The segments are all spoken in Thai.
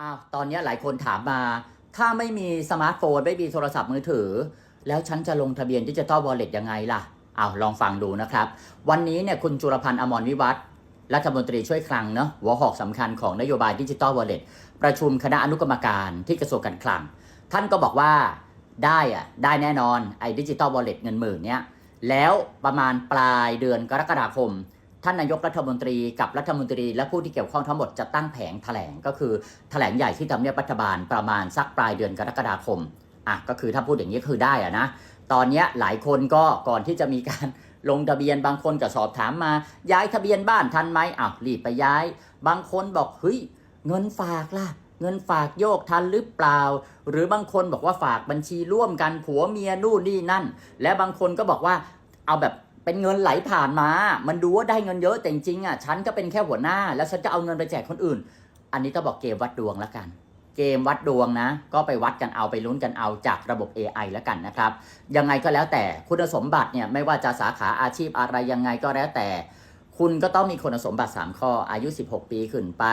อ้าวตอนนี้หลายคนถามมา ถ้าไม่มีสมาร์ทโฟน ไม่มีโทรศัพท์มือถือ แล้วฉันจะลงทะเบียนดิจิตอลวอลเล็ตยังไงล่ะอ้าวลองฟังดูนะครับ วันนี้เนี่ยคุณจุลพันธ์อมรวิวัฒน์รัฐมนตรีช่วยคลังเนาะหัวหอกสำคัญของนโยบายดิจิตอลวอลเล็ตประชุมคณะอนุกรรมการที่กระทรวงการคลัง ท่านก็บอกว่าได้อะได้แน่นอนไอ้ดิจิตอลวอลเล็ตเงินหมื่นเนี้ยแล้วประมาณปลายเดือนกรกฎาคม ท่านนายกรัฐมนตรีกับรัฐมนตรี และผู้ที่เกี่ยวข้องทั้งหมดจะตั้งแผงแถลงก็คือแถลงใหญ่ที่ทำเนียบรัฐบาลประมาณสักปลายเดือนกรกฎาคมอะก็คือถ้าพูดอย่างนี้คือได้อะนะตอนนี้หลายคนก็ก่อนที่จะมีการลงทะเบียนบางคนก็สอบถามมา ย้ายทะเบียนบ้านทันไหมอ้าวรีบไปย้าย บางคนบอกเฮ้ยเงินฝากล่ะ เงินฝากโยกทันหรือเปล่า หรือบางคนบอกว่าฝากบัญชีร่วมกันผัวเมียนู่นนี่นั่น และบางคนก็บอกว่าเอาแบบ เป็นเงินไหลผ่านมา มันดูว่าได้เงินเยอะแต่จริงๆอะ ฉันก็เป็นแค่หัวหน้า แล้วฉันจะเอาเงินไปแจกคนอื่น อันนี้ต้องบอกเกมวัดดวงแล้วกัน เกมวัดดวงนะ ก็ไปวัดกันเอาไปลุ้นกันเอาจากระบบ AI แล้วกันนะครับ ยังไงก็แล้วแต่คุณสมบัติเนี่ยไม่ว่าจะสาขาอาชีพอะไรยังไงก็แล้วแต่ คุณก็ต้องมีคุณสมบัติ 3 ข้ออายุ 16 ปีขึ้นไป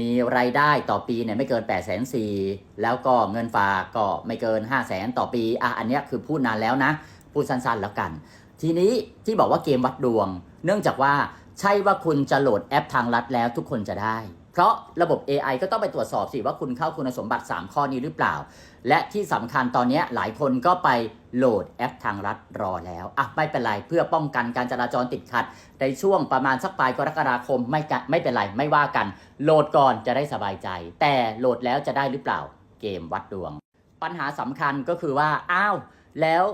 มีรายได้ต่อปีเนี่ยไม่เกิน8 4 0 0 0 0แล้วก็เงินฝากก็ไม่เกิน 5 0 0 0 0 0ต่อปีอะอันเนี้ยคือพูดนานแล้วนะพูดสั้นๆแล้วกัน ทีนี้ที่บอกว่าเกมวัดดวง เนื่องจากว่าใช่ว่าคุณจะโหลดแอปทางลัดแล้วทุกคนจะได้ เพราะระบบ AI ก็ต้องไปตรวจสอบสิว่าคุณเข้าคุณสมบัติ 3 ข้อนี้หรือเปล่า และที่สำคัญตอนนี้หลายคนก็ไปโหลดแอปทางรัฐรอแล้วอะไม่เป็นไรเพื่อป้องกันการจราจรติดขัด ในช่วงประมาณสักปลายกรกฎาคมไม่ไม่เป็นไรไม่ว่ากัน โหลดก่อนจะได้สบายใจ แต่โหลดแล้วจะได้หรือเปล่า เกมวัดดวง ปัญหาสำคัญก็คือว่าอ้าวแล้ว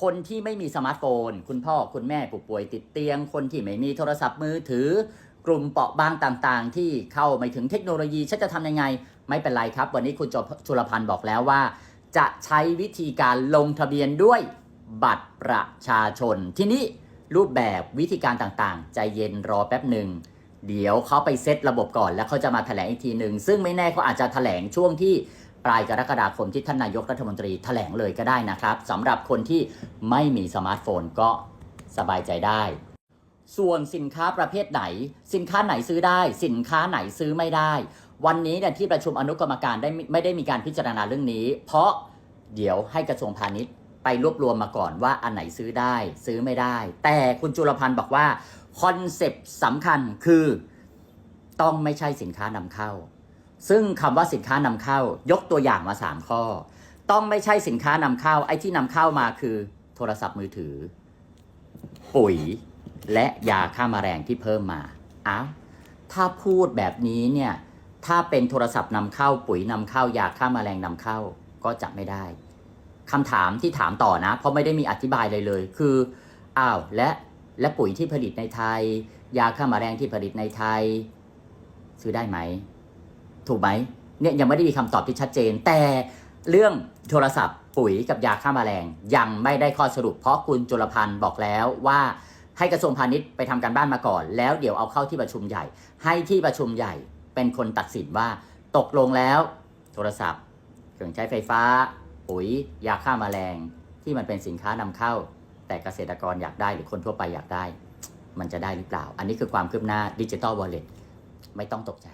คนที่ไม่มีสมาร์ทโฟน คุณพ่อคุณแม่ผู้ป่วยติดเตียง คนที่ไม่มีโทรศัพท์มือถือกลุ่มเปราะบางต่างๆ ที่เข้าไม่ถึงเทคโนโลยีฉันจะทำยังไง ไม่เป็นไรครับ วันนี้คุณจจุลพันธ์บอกแล้วว่า จะใช้วิธีการลงทะเบียนด้วยบัตรประชาชน ที่นี้รูปแบบวิธีการต่างๆ ใจเย็นรอแป๊บหนึ่งเดี๋ยวเขาไปเซตระบบก่อนแล้วเขาจะมาแถลงอีกทีหนึ่งซึ่งไม่แน่เขาอาจจะแถลงช่วงที่ ปลายกรกฎาคมที่ท่านนายกรัฐมนตรีแถลงเลยก็ได้นะครับสำหรับคนที่ไม่มีสมาร์ทโฟนก็สบายใจได้ ส่วนสินค้าประเภทไหน สินค้าไหนซื้อได้ สินค้าไหนซื้อไม่ได้ วันนี้เนี่ยที่ประชุมอนุกรรมการได้ไม่ไม่ได้มีการพิจารณาเรื่องนี้ เพราะเดี๋ยวให้กระทรวงพาณิชย์ไปรวบรวมมาก่อนว่าอันไหนซื้อได้ซื้อไม่ได้ แต่คุณจุลพันธ์บอกว่าคอนเซปต์สำคัญคือต้องไม่ใช่สินค้านำเข้า ซึ่งคำว่าสินค้านำเข้ายกตัวอย่างมา 3 ข้อ ต้องไม่ใช่สินค้านำเข้าไอ้ที่นำเข้ามาคือ โทรศัพท์มือถือ ปุ๋ยและยาฆ่ามาแมลงที่เพิ่มมาอ้าวถ้าพูดแบบนี้เนี่ยถ้าเป็นโทรศัพท์นำเข้าปุ๋ยนำเข้ายาฆ่ามาแมลงนำเข้าก็จะไม่ได้คำถามที่ถามต่อนะ เพราะไม่ได้มีอธิบายเลยเลย คืออ้าวและและปุ๋ยที่ผลิตในไทย ยาฆ่ามาแมลงที่ผลิตในไทย ซื้อได้ไหม ถูกไหมเนี่ยยังไม่ได้มีคำตอบที่ชัดเจน แต่เรื่องโทรศัพท์ปุ๋ยกับยาฆ่ามาแมลง ยังไม่ได้ข้อสรุป เพราะคุณจุลพันธ์บอกแล้วว่าให้กระทรวงพาณิชย์ไปทำการบ้านมาก่อน แล้วเดี๋ยวเอาเข้าที่ประชุมใหญ่ ให้ที่ประชุมใหญ่เป็นคนตัดสินว่าตกลงแล้ว โทรศัพท์ เครื่องใช้ไฟฟ้า ปุ๋ย ยาฆ่ามาแมลง ที่มันเป็นสินค้านำเข้า แต่เกษตรกรอยากได้หรือคนทั่วไปอยากได้ มันจะได้หรือเปล่า อันนี้คือความคืบหน้าดิจิ t a ลวอลเล็ตไม่ต้องตกใจ